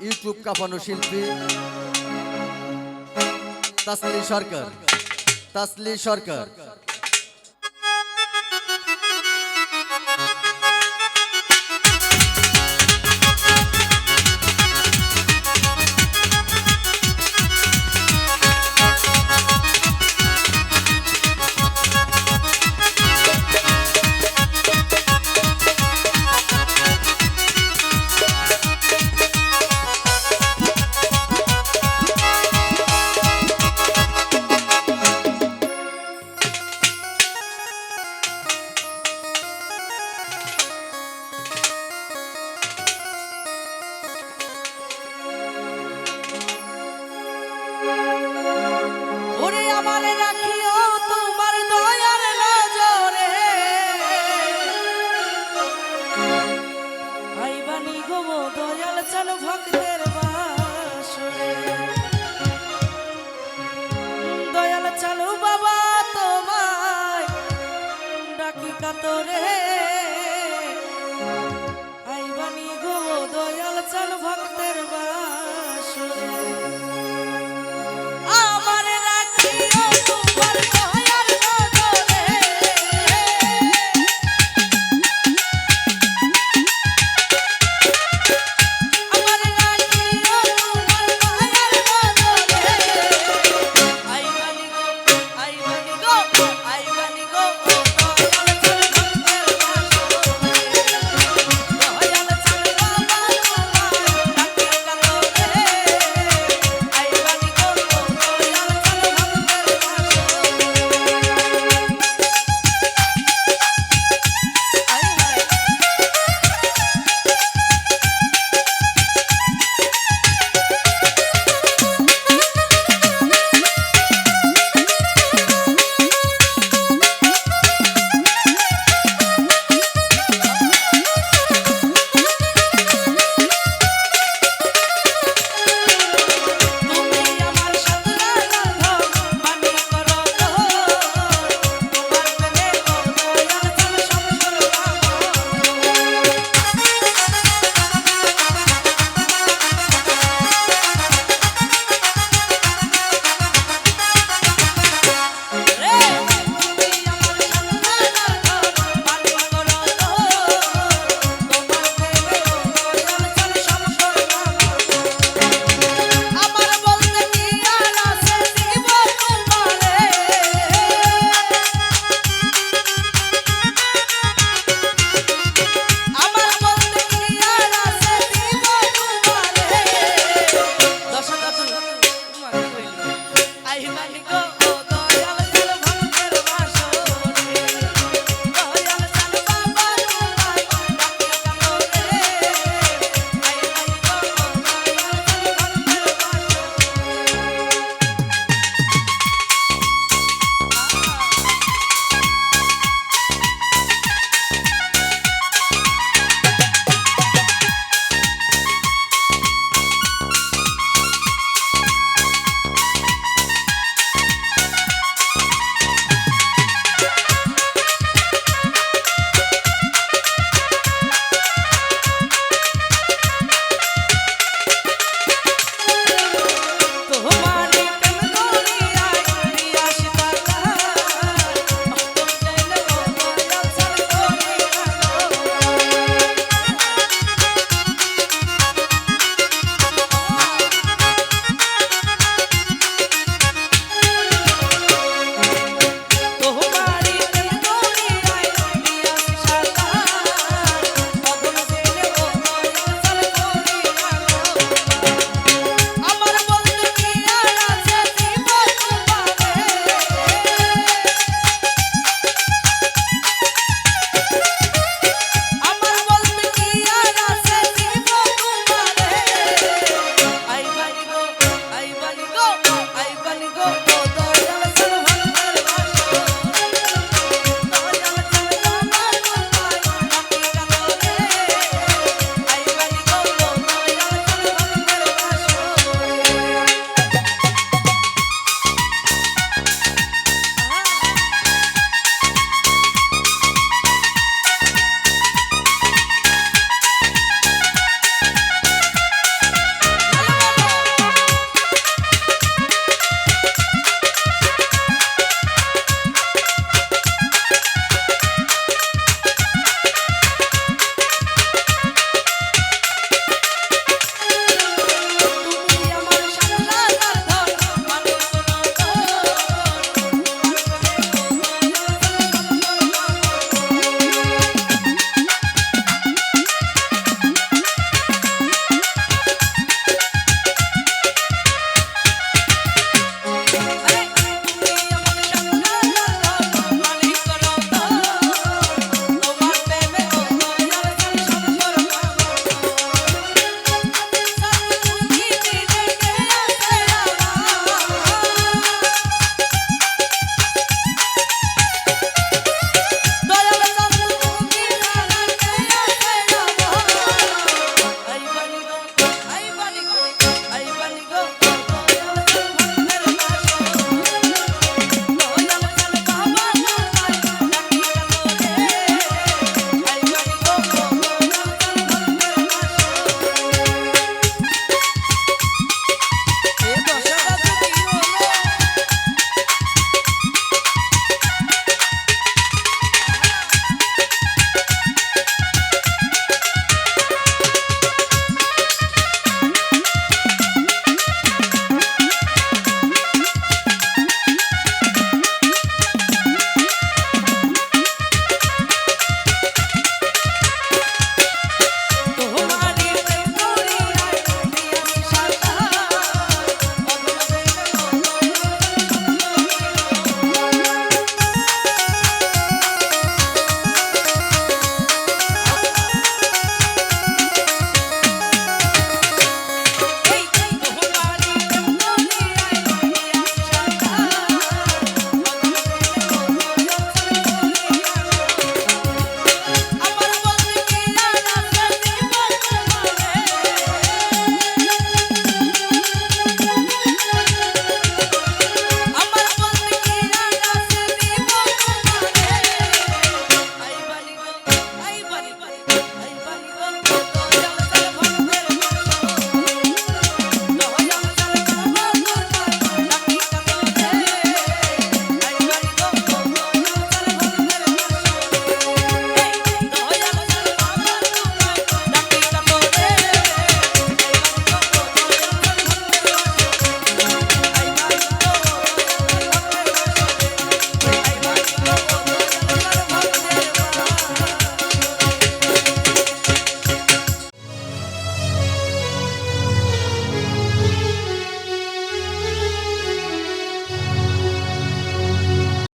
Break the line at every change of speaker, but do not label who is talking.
YouTube কাঁপানো শিল্পী। তাসলি সরকার। তাসলি সরকার।
আমার রাখিও তোমার গো দয়াল চল ভক্তের বাসরে। দয়াল চলো বাবা ডাকি